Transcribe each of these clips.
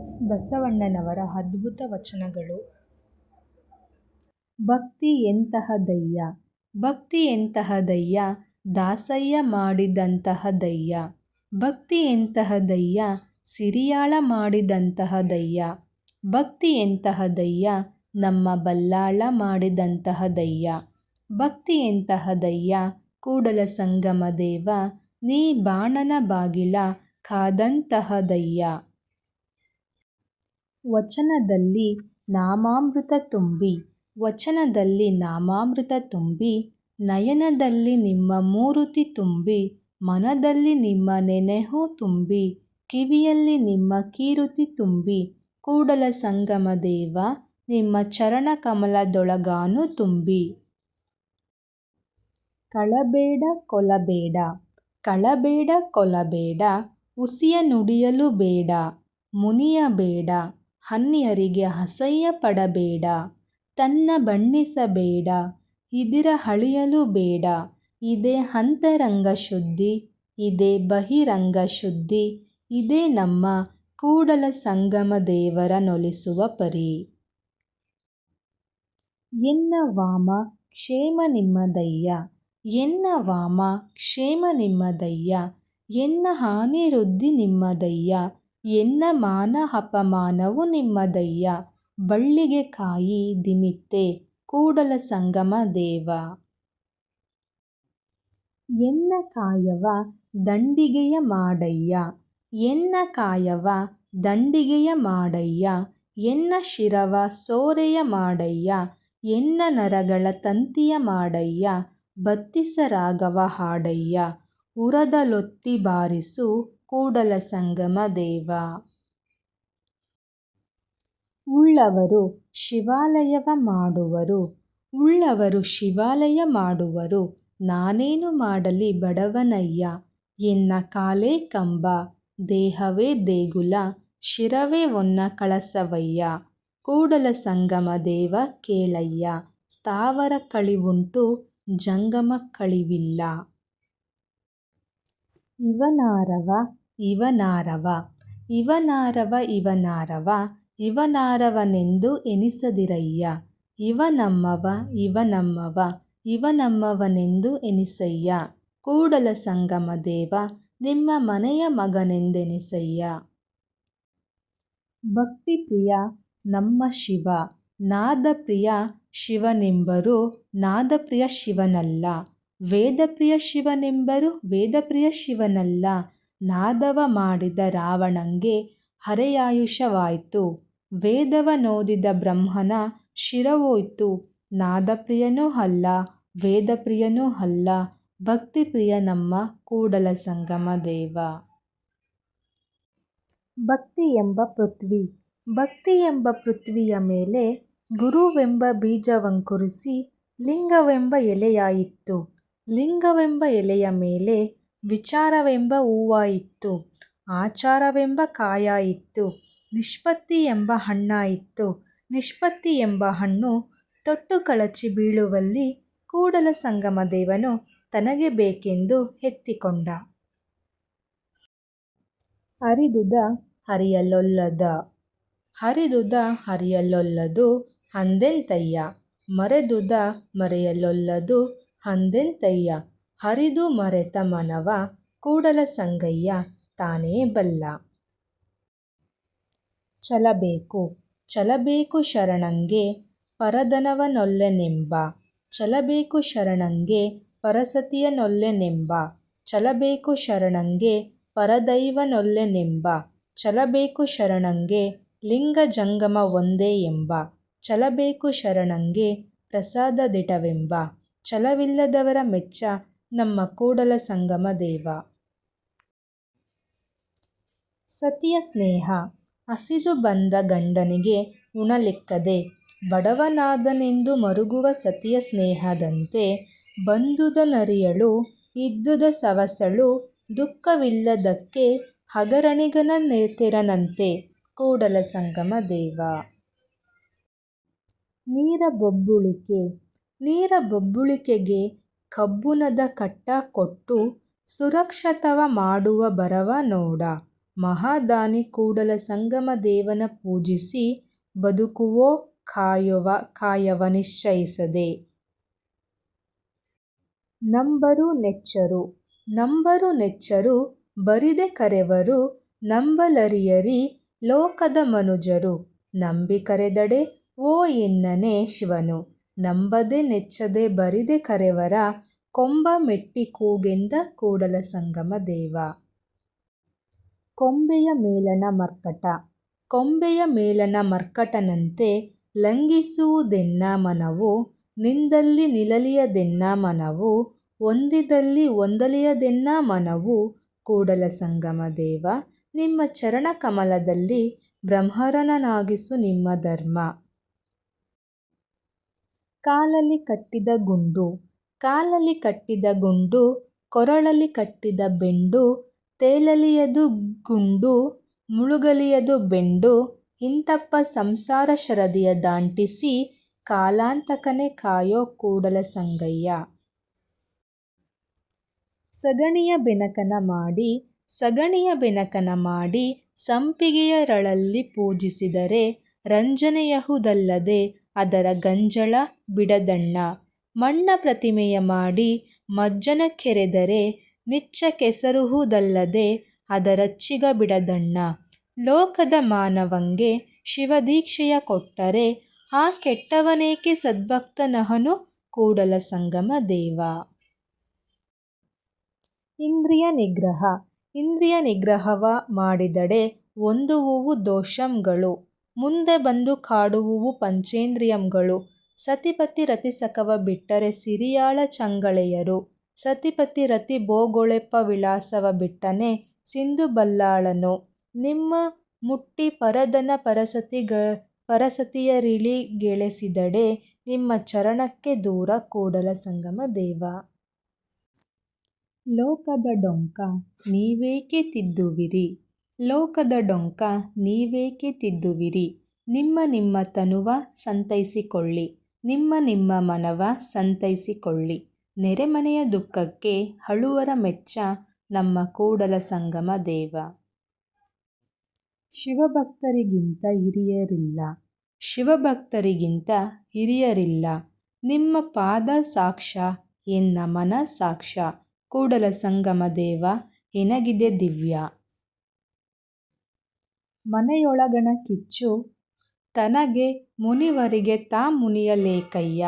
ಬಸವಣ್ಣನವರ ಅದ್ಭುತ ವಚನಗಳು. ಭಕ್ತಿ ಎಂತಹ ದಯ್ಯ ಭಕ್ತಿ ಎಂತಹ ದಯ್ಯ ದಾಸಯ್ಯ ಮಾಡಿದಂತಹ ದಯ್ಯ ಭಕ್ತಿ ಎಂತಹ ದಯ್ಯ ಸಿರಿಯಾಳ ಮಾಡಿದಂತಹ ದಯ್ಯ ಭಕ್ತಿ ಎಂತಹ ದಯ್ಯ ನಮ್ಮ ಬಲ್ಲಾಳ ಮಾಡಿದಂತಹ ದಯ್ಯ ಭಕ್ತಿ ಎಂತಹ ದಯ್ಯ ಕೂಡಲ ಸಂಗಮ ದೇವ, ನೀ ಬಾಣನ ಬಾಗಿಲ ಕಾದಂತಹದಯ್ಯ ವಚನದಲ್ಲಿ ನಾಮಾಮೃತ ತುಂಬಿ, ವಚನದಲ್ಲಿ ನಾಮಾಮೃತ ತುಂಬಿ, ನಯನದಲ್ಲಿ ನಿಮ್ಮ ಮೂರುತಿ ತುಂಬಿ, ಮನದಲ್ಲಿ ನಿಮ್ಮ ನೆನೆಹು ತುಂಬಿ, ಕಿವಿಯಲ್ಲಿ ನಿಮ್ಮ ಕೀರುತಿ ತುಂಬಿ, ಕೂಡಲ ಸಂಗಮ ದೇವ, ನಿಮ್ಮ ಚರಣ ಕಮಲದೊಳಗಾನು ತುಂಬಿ. ಕಳಬೇಡ ಕೊಲಬೇಡ ಕಳಬೇಡ ಕೊಲಬೇಡ, ಉಸಿಯ ನುಡಿಯಲು ಬೇಡ ಮುನಿಯಬೇಡ ಅನ್ಯರಿಗೆ ಅಸಹ್ಯ ಪಡಬೇಡ ತನ್ನ ಬಣ್ಣಿಸಬೇಡ. ಇದಿರ ಅಳಿಯಲು ಬೇಡ. ಇದೇ ಅಂತರಂಗ ಶುದ್ಧಿ. ಇದೇ ಬಹಿರಂಗ ಶುದ್ಧಿ. ಇದೇ ನಮ್ಮ ಕೂಡಲ ಸಂಗಮ ದೇವರ ನೊಲಿಸುವ ಪರಿ. ಎನ್ನ ವಾಮ ಕ್ಷೇಮ ನಿಮ್ಮದಯ್ಯ ಎನ್ನ ವಾಮ ಕ್ಷೇಮ ನಿಮ್ಮದಯ್ಯ ಎನ್ನ ಅನಿರುದ್ಧಿ ನಿಮ್ಮದಯ್ಯ ಎನ್ನ ಮಾನ ಅಪಮಾನವು ನಿಮ್ಮದಯ್ಯ ಬಳ್ಳಿಗೆ ಕಾಯಿ ದಿಮಿತ್ತೆ, ಕೂಡಲ ಸಂಗಮ ದೇವ. ಎನ್ನ ಕಾಯವ ದಂಡಿಗೆಯ ಮಾಡಯ್ಯ. ಎನ್ನ ಕಾಯವ ದಂಡಿಗೆಯ ಮಾಡಯ್ಯ. ಎನ್ನ ಶಿರವ ಸೋರೆಯ ಮಾಡಯ್ಯ. ಎನ್ನ ನರಗಳ ತಂತಿಯ ಮಾಡಯ್ಯ. ಬತ್ತಿಸ ರಾಗವ ಹಾಡಯ್ಯ. ಉರದಲೊತ್ತಿ ಬಾರಿಸು ಕೂಡಲ ಸಂಗಮ ದೇವ. ಉಳ್ಳವರು ಶಿವಾಲಯವ ಮಾಡುವರು, ಉಳ್ಳವರು ಶಿವಾಲಯ ಮಾಡುವರು, ನಾನೇನು ಮಾಡಲಿ ಬಡವನಯ್ಯ, ಎನ್ನ ಕಾಲೇ ಕಂಬ, ದೇಹವೇ ದೇಗುಲ, ಶಿರವೇ ಒನ್ನ ಕಳಸವಯ್ಯ. ಕೂಡಲ ಸಂಗಮ ದೇವ ಕೇಳಯ್ಯ, ಸ್ಥಾವರ ಕಳಿವುಂಟು ಜಂಗಮ ಕಳಿವಿಲ್ಲ. ಇವನಾರವ ಇವನಾರವ. ಇವನಾರವ ಇವನಾರವ, ಇವನಾರವನೆಂದು ಎನಿಸದಿರಯ್ಯ. ಇವನಮ್ಮವ ಇವನಮ್ಮವ, ಇವನಮ್ಮವನೆಂದು ಎನಿಸಯ್ಯ. ಕೂಡಲ ಸಂಗಮ ದೇವ, ನಿಮ್ಮ ಮನೆಯ ಮಗನೆಂದೆನಿಸಯ್ಯ. ಭಕ್ತಿ ಪ್ರಿಯ ನಮ್ಮ ಶಿವ, ನಾದಪ್ರಿಯ ಶಿವನೆಂಬರು ನಾದಪ್ರಿಯ ಶಿವನಲ್ಲ. ವೇದಪ್ರಿಯ ಶಿವನೆಂಬರು ವೇದಪ್ರಿಯ ಶಿವನಲ್ಲ. ನಾದವ ಮಾಡಿದ ರಾವಣಂಗೆ ಅರೆಯಾಯುಷವಾಯ್ತು ವೇದವನೋದಿದ ಬ್ರಹ್ಮನ ಶಿರವೋಯ್ತು. ನಾದಪ್ರಿಯನೂ ಅಲ್ಲ, ವೇದಪ್ರಿಯನೂ ಅಲ್ಲ, ಭಕ್ತಿಪ್ರಿಯ ನಮ್ಮ ಕೂಡಲ ಸಂಗಮ ದೇವ. ಭಕ್ತಿ ಎಂಬ ಪೃಥ್ವಿ. ಭಕ್ತಿ ಎಂಬ ಪೃಥ್ವಿಯ ಮೇಲೆ ಗುರುವೆಂಬ ಬೀಜವಂಕುರಿಸಿ ಲಿಂಗವೆಂಬ ಎಲೆಯಾಯಿತ್ತು. ಲಿಂಗವೆಂಬ ಎಲೆಯ ಮೇಲೆ ವಿಚಾರವೆಂಬ ಹೂವಾಯಿತ್ತು, ಆಚಾರವೆಂಬ ಕಾಯಾಯಿತ್ತು, ನಿಷ್ಪತ್ತಿ ಎಂಬ ಹಣ್ಣಾಯಿತ್ತು, ನಿಷ್ಪತ್ತಿ ಎಂಬ ಹಣ್ಣು ತೊಟ್ಟು ಕಳಚಿ ಬೀಳುವಲ್ಲಿ ಕೂಡಲ ಸಂಗಮ ದೇವನು ತನಗೆ ಬೇಕೆಂದು ಎತ್ತಿಕೊಂಡ ಹರಿದುದ ಹರಿಯಲೊಲ್ಲದ, ಹರಿದುದ ಹರಿಯಲೊಲ್ಲದು ಅಂದೆಂತಯ್ಯ ಮರೆದುದ ಮರೆಯಲೊಲ್ಲದು ಅಂದೆಂತಯ್ಯ ಹರಿದು ಮರೆತ ಮನವ ಕೂಡಲ ಸಂಗಯ್ಯ ತಾನೇ ಬಲ್ಲ. ಚಲಬೇಕು ಚಲಬೇಕು ಶರಣಂಗೆ ಪರದನವನೊಲ್ಲೆನೆಂಬ ಚಲಬೇಕು ಶರಣಂಗೆ ಪರಸತಿಯನೊಲ್ಲೆನೆಂಬ, ಚಲಬೇಕು ಶರಣಂಗೆ ಪರದೈವನೊಲ್ಲೆನೆಂಬ, ಚಲಬೇಕು ಶರಣಂಗೆ ಲಿಂಗ ಜಂಗಮ ಒಂದೇ ಎಂಬ, ಚಲಬೇಕು ಶರಣಂಗೆ ಪ್ರಸಾದ ದಿಟವೆಂಬ ಛಲವಿಲ್ಲದವರ ಮೆಚ್ಚ ನಮ್ಮ ಕೂಡಲ ಸಂಗಮ ದೇವ. ಸತಿಯ ಸ್ನೇಹ, ಹಸಿದು ಬಂದ ಗಂಡನಿಗೆ ಉಣಲಿಕ್ಕದೆ ಬಡವನಾದನೆಂದು ಮರುಗುವ ಸತಿಯ ಸ್ನೇಹದಂತೆ ಬಂದುದನರಿಯಳು ಇದ್ದುದ ಸವಸಳು ದುಃಖವಿಲ್ಲದಕ್ಕೆ ಹಗರಣಿಗನ ತೆರನಂತೆ ಕೂಡಲ ಸಂಗಮ ದೇವ. ನೀರ ಬೊಬ್ಬುಳಿಕೆ, ನೀರ ಬೊಬ್ಬುಳಿಕೆಗೆ ಕಬ್ಬುಣದ ಕಟ್ಟ ಕೊಟ್ಟು ಸುರಕ್ಷತವ ಮಾಡುವ ಬರವ ನೋಡ. ಮಹಾದಾನಿ ಕೂಡಲ ಸಂಗಮ ದೇವನ ಪೂಜಿಸಿ ಬದುಕುವೋ ಕಾಯುವ, ಕಾಯವ ನಿಶ್ಚಯಿಸದೆ. ನಂಬರು ನೆಚ್ಚರು ನಂಬರು ನೆಚ್ಚರು ಬರಿದೆ ಕರೆವರು, ನಂಬಲರಿಯರಿ ಲೋಕದ ಮನುಜರು. ನಂಬಿ ಕರೆದಡೆ ಓ ಎನ್ನನೆ ಶಿವನು. ನಂಬದೆ ನೆಚ್ಚದೆ ಬರಿದೆ ಕರೆವರ, ಕೊಂಬ ಮೆಟ್ಟಿ ಕೂಗೆಂದ ಕೂಡಲ ಸಂಗಮ ದೇವ. ಕೊಂಬೆಯ ಮೇಲಣ ಮರ್ಕಟ. ಕೊಂಬೆಯ ಮೇಲಣ ಮರ್ಕಟನಂತೆ ಲಂಘಿಸುವುದೆನ್ನ ಮನವು, ನಿಂದಲ್ಲಿ ನಿಲಲಿಯದೆನ್ನ ಮನವು ಒಂದಿದಲ್ಲಿ ಒಂದಲಿಯದೆನ್ನ ಮನವು ಕೂಡಲ ಸಂಗಮ ದೇವ. ನಿಮ್ಮ ಚರಣ ಕಮಲದಲ್ಲಿ ಬ್ರಹ್ಮರನನಾಗಿಸು ನಿಮ್ಮ ಧರ್ಮ. ಕಾಲಲ್ಲಿ ಕಟ್ಟಿದ ಗುಂಡು, ಕಾಲಲ್ಲಿ ಕಟ್ಟಿದ ಗುಂಡು, ಕೊರಳಲ್ಲಿ ಕಟ್ಟಿದ ಬೆಂಡು, ತೇಲಲಿಯದು ಗುಂಡು, ಮುಳುಗಲಿಯದು ಬೆಂಡು ಇಂತಪ್ಪ ಸಂಸಾರ ಶರದಿಯ ದಾಂಟಿಸಿ ಕಾಲಾಂತಕನೆ ಕಾಯೋ ಕೂಡಲ ಸಂಗಯ್ಯ. ಸಗಣಿಯ ಬೆನಕನ ಮಾಡಿ, ಸಗಣಿಯ ಬೆನಕನ ಮಾಡಿ ಸಂಪಿಗೆಯರಳಲ್ಲಿ ಪೂಜಿಸಿದರೆ ರಂಜನೆಯಹುದಲ್ಲದೆ ಅದರ ಗಂಜಳ ಬಿಡದಣ್ಣ. ಮಣ್ಣ ಪ್ರತಿಮೆಯ ಮಾಡಿ ಮಜ್ಜನ ಕೆರೆದರೆ ನಿಚ್ಚ ಕೆಸರುಹುದಲ್ಲದೆ ಅದರಚ್ಚಿಗ ಬಿಡದಣ್ಣ. ಲೋಕದ ಮಾನವಂಗೆ ಶಿವದೀಕ್ಷೆಯ ಕೊಟ್ಟರೆ ಆ ಕೆಟ್ಟವನೇಕೆ ಸದ್ಭಕ್ತನಹನು ಕೂಡಲ ಸಂಗಮ ದೇವ. ಇಂದ್ರಿಯ ನಿಗ್ರಹ. ಇಂದ್ರಿಯ ನಿಗ್ರಹವ ಮಾಡಿದಡೆ ಒಂದುವುವು ದೋಷಂಗಳು. ಮುಂದೆ ಬಂದು ಕಾಡುವುವು ಪಂಚೇಂದ್ರಿಯಂಗಳು. ಸತಿಪತಿ ರತಿಸಕವ ಬಿಟ್ಟರೆ ಸಿರಿಯಾಳ ಚಂಗಳೆಯರು. ಸತಿಪತಿ ರತಿ ಬೋಗೊಳೆಪ್ಪ ವಿಳಾಸವ ಬಿಟ್ಟನೆ ಸಿಂಧು ಬಲ್ಲಾಳನು. ನಿಮ್ಮ ಮುಟ್ಟಿ ಪರದನ ಪರಸತಿಗ ಪರಸತಿಯರಿಳಿಗೆಳೆಸಿದಡೆ ನಿಮ್ಮ ಚರಣಕ್ಕೆ ದೂರ ಕೂಡಲ ಸಂಗಮ ದೇವ. ಲೋಕದ ಡೊಂಕ ನೀವೇಕೆ ತಿದ್ದುವಿರಿ? ಲೋಕದ ಡೊಂಕ ನೀವೇಕೆ ತಿದ್ದುವಿರಿ? ನಿಮ್ಮ ನಿಮ್ಮ ತನುವ ಸಂತೈಸಿಕೊಳ್ಳಿ. ನಿಮ್ಮ ನಿಮ್ಮ ಮನವ ಸಂತೈಸಿಕೊಳ್ಳಿ. ನೆರೆಮನೆಯ ದುಃಖಕ್ಕೆ ಹಳುವರ ಮೆಚ್ಚ ನಮ್ಮ ಕೂಡಲ ಸಂಗಮ ದೇವ. ಶಿವಭಕ್ತರಿಗಿಂತ ಹಿರಿಯರಿಲ್ಲ. ಶಿವಭಕ್ತರಿಗಿಂತ ಹಿರಿಯರಿಲ್ಲ. ನಿಮ್ಮ ಪಾದ ಸಾಕ್ಷ ಎನ್ನ ಮನ ಸಾಕ್ಷ. ಕೂಡಲ ಸಂಗಮ ದೇವ, ಎನಗಿದೆ ದಿವ್ಯ. ಮನೆಯೊಳಗಣ ಕಿಚ್ಚು, ತನಗೆ ಮುನಿವರಿಗೆ ತಾ ಮುನಿಯಲೇಕಯ್ಯ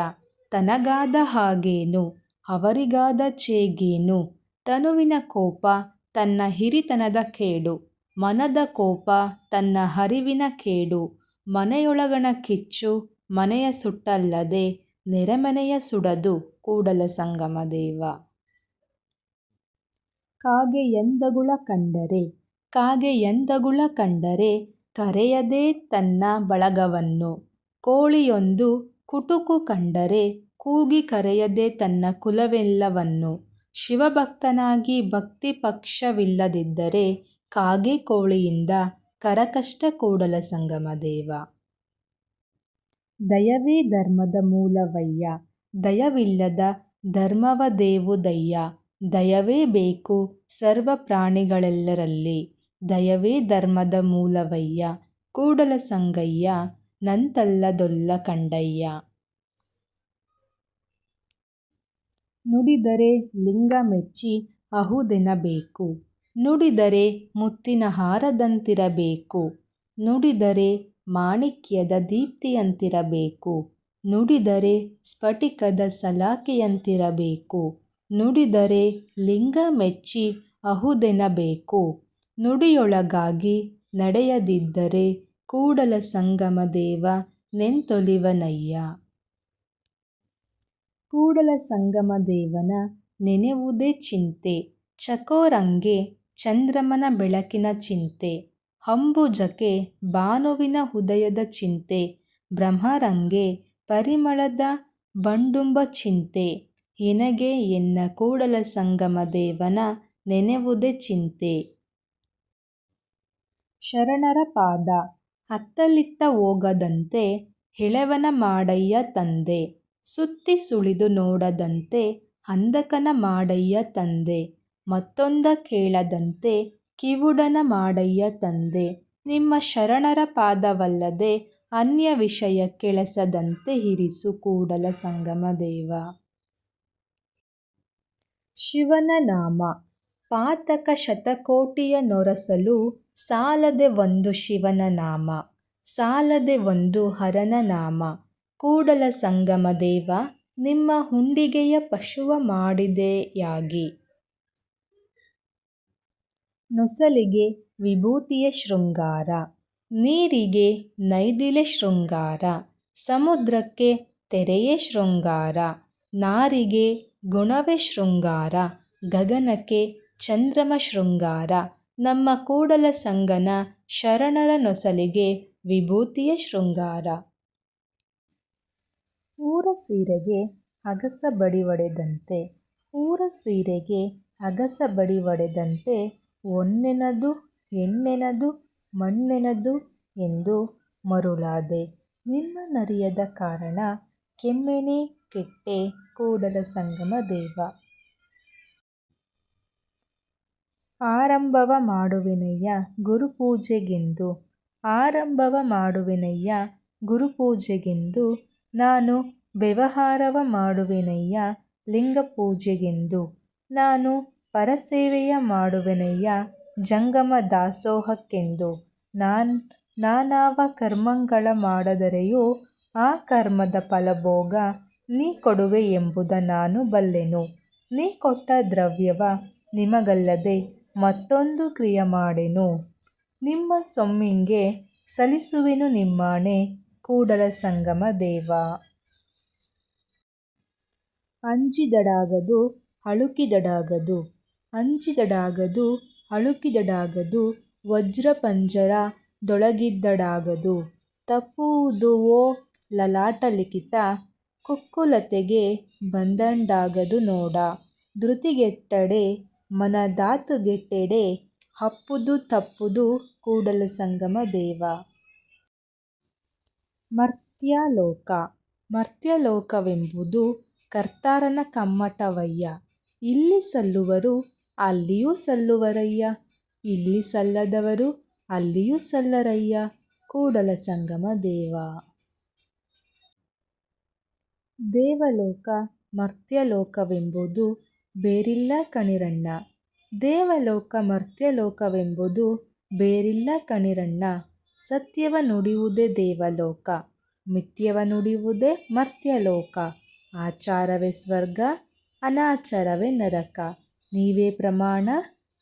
ತನಗಾದ ಹಾಗೇನು, ಅವರಿಗಾದ ಚೇಗೇನು, ತನುವಿನ ಕೋಪ, ತನ್ನ ಹಿರಿತನದ ಕೇಡು, ಮನದ ಕೋಪ, ತನ್ನ ಹರಿವಿನ ಕೇಡು, ಮನೆಯೊಳಗಣ ಕಿಚ್ಚು, ಮನೆಯ ಸುಟ್ಟಲ್ಲದೆ ನೆರೆಮನೆಯ ಸುಡದು ಕೂಡಲ ಸಂಗಮ ದೇವ. ಕಾಗೆ ಎಂದಗುಳ ಕಂಡರೆ ಕಾಗೆಯಂದಗುಳ ಕಂಡರೆ ಕರೆಯದೆ ತನ್ನ ಬಳಗವನ್ನು. ಕೋಳಿಯೊಂದು ಕುಟುಕು ಕಂಡರೆ ಕೂಗಿ ಕರೆಯದೆ ತನ್ನ ಕುಲವೆಲ್ಲವನ್ನು. ಶಿವಭಕ್ತನಾಗಿ ಭಕ್ತಿ ಪಕ್ಷವಿಲ್ಲದಿದ್ದರೆ ಕಾಗೆ ಕೋಳಿಯಿಂದ ಕರಕಷ್ಟ ಕೂಡಲ ಸಂಗಮ ದೇವ. ದಯವೇ ಧರ್ಮದ ಮೂಲವಯ್ಯ, ದಯವಿಲ್ಲದ ಧರ್ಮವ ಧರ್ಮವದೇವುದಯ್ಯ ದಯವೇ ಬೇಕು ಸರ್ವ ಪ್ರಾಣಿಗಳೆಲ್ಲರಲ್ಲಿ. ದಯವೇ ಧರ್ಮದ ಮೂಲವಯ್ಯ, ಕೂಡಲ ಸಂಗಯ್ಯ ನಂತಲ್ಲದೊಲ್ಲ ಕಂಡಯ್ಯ. ನುಡಿದರೆ ಲಿಂಗ ಮೆಚ್ಚಿ ಅಹುದೆನಬೇಕು ನುಡಿದರೆ ಮುತ್ತಿನ ಹಾರದಂತಿರಬೇಕು. ನುಡಿದರೆ ಮಾಣಿಕ್ಯದ ದೀಪ್ತಿಯಂತಿರಬೇಕು. ನುಡಿದರೆ ಸ್ಫಟಿಕದ ಸಲಾಕೆಯಂತಿರಬೇಕು. ನುಡಿದರೆ ಲಿಂಗ ಮೆಚ್ಚಿ ಅಹುದೆನಬೇಕು ನುಡಿಯೊಳಗಾಗಿ ನಡೆಯದಿದ್ದರೆ ಕೂಡಲ ಸಂಗಮ ದೇವ ನೆಂತೊಲಿವನಯ್ಯ. ಕೂಡಲ ಸಂಗಮ ದೇವನ ನೆನೆವುದೇ ಚಿಂತೆ. ಚಕೋರಂಗೆ ಚಂದ್ರಮನ ಬೆಳಕಿನ ಚಿಂತೆ. ಅಂಬುಜಕ್ಕೆ ಭಾನುವಿನ ಉದಯದ ಚಿಂತೆ. ಭ್ರಮರಂಗೆ ಪರಿಮಳದ ಬಂಡುಂಬ ಚಿಂತೆ. ಎನಗೆ ಎನ್ನ ಕೂಡಲ ಸಂಗಮ ದೇವನ ನೆನೆವುದೇ ಚಿಂತೆ. ಶರಣರ ಪಾದ. ಅತ್ತಲಿತ್ತ ಹೋಗದಂತೆ ಹೆಳವನ ಮಾಡಯ್ಯ ತಂದೆ. ಸುತ್ತಿ ಸುಳಿದು ನೋಡದಂತೆ ಅಂದಕನ ಮಾಡಯ್ಯ ತಂದೆ. ಮತ್ತೊಂದ ಕೇಳದಂತೆ ಕಿವುಡನ ಮಾಡಯ್ಯ ತಂದೆ. ನಿಮ್ಮ ಶರಣರ ಪಾದವಲ್ಲದೆ ಅನ್ಯ ವಿಷಯ ಕೆಳಸದಂತೆ ಇರಿಸು ಕೂಡಲ ಸಂಗಮ ದೇವ. ಶಿವನ ನಾಮ. ಪಾತಕ ಶತಕೋಟಿಯ ನೊರಸಲು ಸಾಲದೆ ಒಂದು ಶಿವನ ನಾಮ, ಸಾಲದೆ ಒಂದು ಹರನ ನಾಮ. ಕೂಡಲ ಸಂಗಮ ದೇವ, ನಿಮ್ಮ ಹುಂಡಿಗೆಯ ಪಶುವ ಮಾಡಿದೆಯಾಗಿ. ನೊಸಲಿಗೆ ವಿಭೂತಿಯ ಶೃಂಗಾರ, ನೀರಿಗೆ ನೈದಿಲೆ ಶೃಂಗಾರ, ಸಮುದ್ರಕ್ಕೆ ತೆರೆಯೇ ಶೃಂಗಾರ, ನಾರಿಗೆ ಗುಣವೇ ಶೃಂಗಾರ, ಗಗನಕ್ಕೆ ಚಂದ್ರಮ ಶೃಂಗಾರ ನಮ್ಮ ಕೂಡಲ ಸಂಗನ ಶರಣರ ನೊಸಲಿಗೆ ವಿಭೂತಿಯ ಶೃಂಗಾರ. ಊರ ಸೀರೆಗೆ ಅಗಸ ಬಡಿ ಒಡೆದಂತೆ, ಊರ ಸೀರೆಗೆ ಅಗಸ ಬಡಿ ಒಡೆದಂತೆ, ಒನ್ನೆನದು, ಎಣ್ಣೆನದು, ಮಣ್ಣೆನದು ಎಂದು ಮರುಳಾದೆ. ನಿಮ್ಮ ನರಿಯದ ಕಾರಣ ಕೆಮ್ಮೆನೆ ಕೆಟ್ಟೆ ಕೂಡಲ ಸಂಗಮ ದೇವ. ಆರಂಭವ ಮಾಡುವೆನಯ್ಯ ಗುರುಪೂಜೆಗೆಂದು. ಆರಂಭವ ಮಾಡುವೆನಯ್ಯ ಗುರುಪೂಜೆಗೆಂದು. ನಾನು ವ್ಯವಹಾರವ ಮಾಡುವೆನಯ್ಯ ಲಿಂಗಪೂಜೆಗೆಂದು. ನಾನು ಪರಸೇವೆಯ ಮಾಡುವೆನಯ್ಯ ಜಂಗಮ ದಾಸೋಹಕ್ಕೆಂದು ನಾನ್ ನಾನಾವ ಕರ್ಮಗಳ ಮಾಡದರೆಯೂ ಆ ಕರ್ಮದ ಫಲಭೋಗ ನೀ ಕೊಡುವೆ ಎಂಬುದ ನಾನು ಬಲ್ಲೆನು. ನೀ ಕೊಟ್ಟ ದ್ರವ್ಯವ ನಿಮಗಲ್ಲದೆ ಮತ್ತೊಂದು ಕ್ರಿಯ ಮಾಡೆನು. ನಿಮ್ಮ ಸೊಮ್ಮಿಗೆ ಸಲಿಸುವೆನು ನಿಮ್ಮಾಣೆ, ಕೂಡಲ ಸಂಗಮ ದೇವ. ಅಂಜಿದಡಾಗದು, ಅಳುಕಿದಡಾಗದು. ಅಂಜಿದಡಾಗದು, ಅಳುಕಿದಡಾಗದು ವಜ್ರ ಪಂಜರ ದೊಳಗಿದ್ದಡಾಗದು ತಪ್ಪುವುದುವೋ ಲಲಾಟ ಲಿಖಿತ, ಕುಕ್ಕುಲತೆಗೆ ಬಂದಂಡಾಗದು ನೋಡ. ಧೃತಿಗೆಟ್ಟಡೆ ಮನದಾತುಗೆಟ್ಟೆಡೆ ಹಪ್ಪುದು ತಪ್ಪುದು ಕೂಡಲ ಸಂಗಮ ದೇವ. ಮರ್ತ್ಯಲೋಕ. ಮರ್ತ್ಯಲೋಕವೆಂಬುದು ಕರ್ತಾರನ ಕಮ್ಮಟವಯ್ಯ. ಇಲ್ಲಿ ಸಲ್ಲುವರು ಅಲ್ಲಿಯೂ ಸಲ್ಲುವರಯ್ಯ. ಇಲ್ಲಿ ಸಲ್ಲದವರು ಅಲ್ಲಿಯೂ ಸಲ್ಲರಯ್ಯ. ಕೂಡಲ ಸಂಗಮ ದೇವ. ದೇವಲೋಕ ಮರ್ತ್ಯಲೋಕವೆಂಬುದು ಬೇರಿಲ್ಲ ಕಣಿರಣ್ಣ. ದೇವಲೋಕ ಮರ್ತ್ಯಲೋಕವೆಂಬುದು ಬೇರಿಲ್ಲ ಕಣಿರಣ್ಣ. ಸತ್ಯವ ನುಡಿಯುವುದೇ ದೇವಲೋಕ, ಮಿಥ್ಯವ ನುಡಿಯುವುದೇ ಮರ್ತ್ಯಲೋಕ. ಆಚಾರವೇ ಸ್ವರ್ಗ, ಅನಾಚಾರವೇ ನರಕ. ನೀವೇ ಪ್ರಮಾಣ,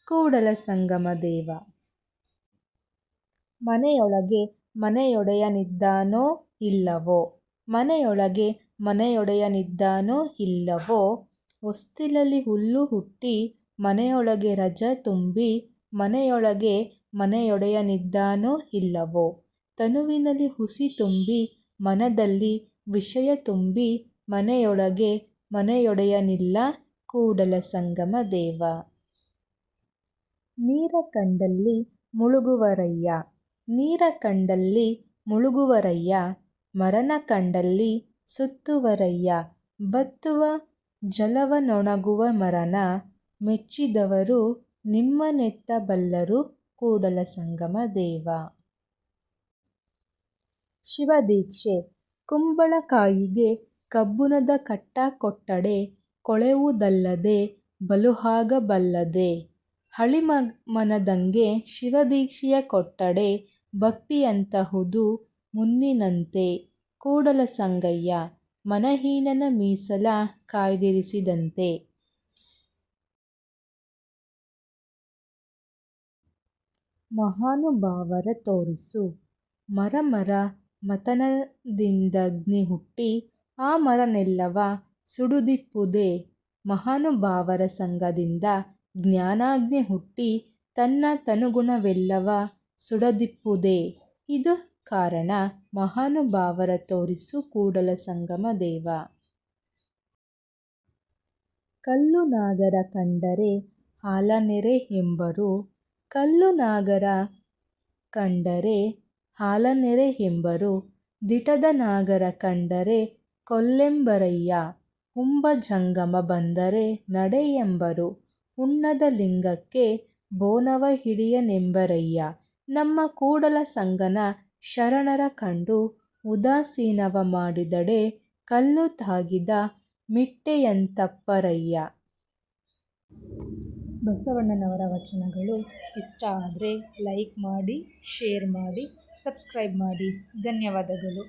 ಕೂಡಲ ಸಂಗಮ ದೇವ. ಮನೆಯೊಳಗೆ ಮನೆಯೊಡೆಯನಿದ್ದಾನೋ ಇಲ್ಲವೋ? ಮನೆಯೊಳಗೆ ಮನೆಯೊಡೆಯನಿದ್ದಾನೋ ಇಲ್ಲವೋ? ಹೊಸ್ತಿಲಲ್ಲಿ ಹುಲ್ಲು ಹುಟ್ಟಿ ಮನೆಯೊಳಗೆ ರಜ ತುಂಬಿ ಮನೆಯೊಳಗೆ ಮನೆಯೊಡೆಯನಿದ್ದಾನೋ ಇಲ್ಲವೋ? ತನುವಿನಲ್ಲಿ ಹುಸಿ ತುಂಬಿ ಮನದಲ್ಲಿ ವಿಷಯ ತುಂಬಿ ಮನೆಯೊಳಗೆ ಮನೆಯೊಡೆಯನಿಲ್ಲ ಕೂಡಲ ಸಂಗಮ ದೇವ. ನೀರ ಕಂಡಲ್ಲಿ ಮುಳುಗುವರಯ್ಯ. ನೀರ ಕಂಡಲ್ಲಿ ಮುಳುಗುವರಯ್ಯ. ಮರನ ಕಂಡಲ್ಲಿ ಸುತ್ತುವರಯ್ಯ. ಬತ್ತುವ ಜಲವನೊಣಗುವ ಮರನ ಮೆಚ್ಚಿದವರು ನಿಮ್ಮನ್ನೆತ್ತಬಲ್ಲರು ಕೂಡಲ ಸಂಗಮ ದೇವ. ಶಿವದೀಕ್ಷೆ. ಕುಂಬಳಕಾಯಿಗೆ ಕಬ್ಬುಣದ ಕಟ್ಟ ಕೊಟ್ಟಡೆ ಕೊಳೆವುದಲ್ಲದೆ ಬಲುಹಾಗಬಲ್ಲದೆ. ಹಳಿಮನದಂಗೆ ಶಿವದೀಕ್ಷೆಯ ಕೊಟ್ಟಡೆ ಭಕ್ತಿಯಂತಹುದು ಮುನ್ನಿನಂತೆ ಕೂಡಲ ಸಂಗಯ್ಯ. ಮನಹೀನನ ಮೀಸಲ ಕಾಯ್ದಿರಿಸಿದಂತೆ. ಮಹಾನುಭಾವರ ತೋರಿಸು. ಮರ ಮರ ಮಥನದಿಂದಗ್ನಿ ಹುಟ್ಟಿ ಆ ಮರನೆಲ್ಲವ ಸುಡುದಿಪ್ಪುದೇ. ಮಹಾನುಭಾವರ ಸಂಘದಿಂದ ಜ್ಞಾನಾಗ್ನಿ ಹುಟ್ಟಿ ತನ್ನ ತನುಗುಣವೆಲ್ಲವ ಸುಡದಿಪ್ಪುದೇ. ಇದು ಕಾರಣ ಮಹಾನುಭಾವರ ತೋರಿಸು ಕೂಡಲ ಸಂಗಮ ದೇವ. ಕಲ್ಲು ನಾಗರ ಕಂಡರೆ ಹಾಲನೆರೆ ಎಂಬರು ಕಲ್ಲು ನಾಗರ ಕಂಡರೆ ಹಾಲನೆರೆ ಎಂಬರು ದಿಟದ ನಾಗರ ಕಂಡರೆ ಕೊಲ್ಲೆಂಬರಯ್ಯ. ಉಂಬ ಜಂಗಮ ಬಂದರೆ ನಡೆ ಎಂಬರು. ಉಣ್ಣದ ಲಿಂಗಕ್ಕೆ ಬೋನವ ಹಿಡಿಯನೆಂಬರಯ್ಯ. ನಮ್ಮ ಕೂಡಲ ಸಂಗನ ಶರಣರ ಕಂಡು ಉದಾಸೀನವ ಮಾಡಿದಡೆ ಕಲ್ಲು ತಾಗಿದ ಮಿಟ್ಟೆಯಂತಪ್ಪರಯ್ಯ. ಬಸವಣ್ಣನವರ ವಚನಗಳು ಇಷ್ಟ ಆದರೆ ಲೈಕ್ ಮಾಡಿ ಶೇರ್ ಮಾಡಿ ಸಬ್ಸ್ಕ್ರೈಬ್ ಮಾಡಿ ಧನ್ಯವಾದಗಳು